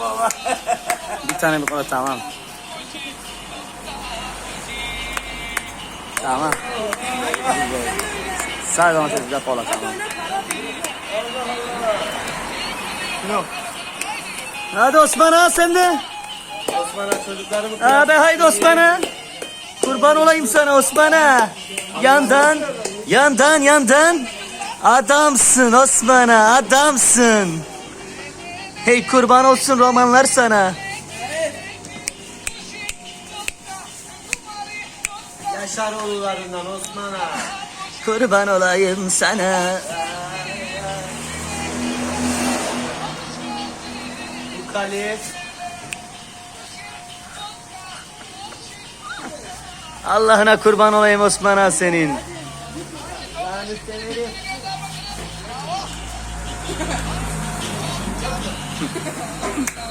baba. Bir tane kola tamam. Tamam. Sağ zaman çocuklar kola tamam. Yok. Hadi Osman ağa sen de. Osman'a çocuklarımı Hadi haydi Osman ağa. Kurban olayım sana Osman ağa. Yandan, yandan, yandan. Adamsın Osman ağa, adamsın. Hey kurban olsun romanlar sana. Yaşar oğullarından Osman'a. Kurban olayım sana. Bu kale. Allah'ına kurban olayım Osman ağa senin. Yani severim. Thank you.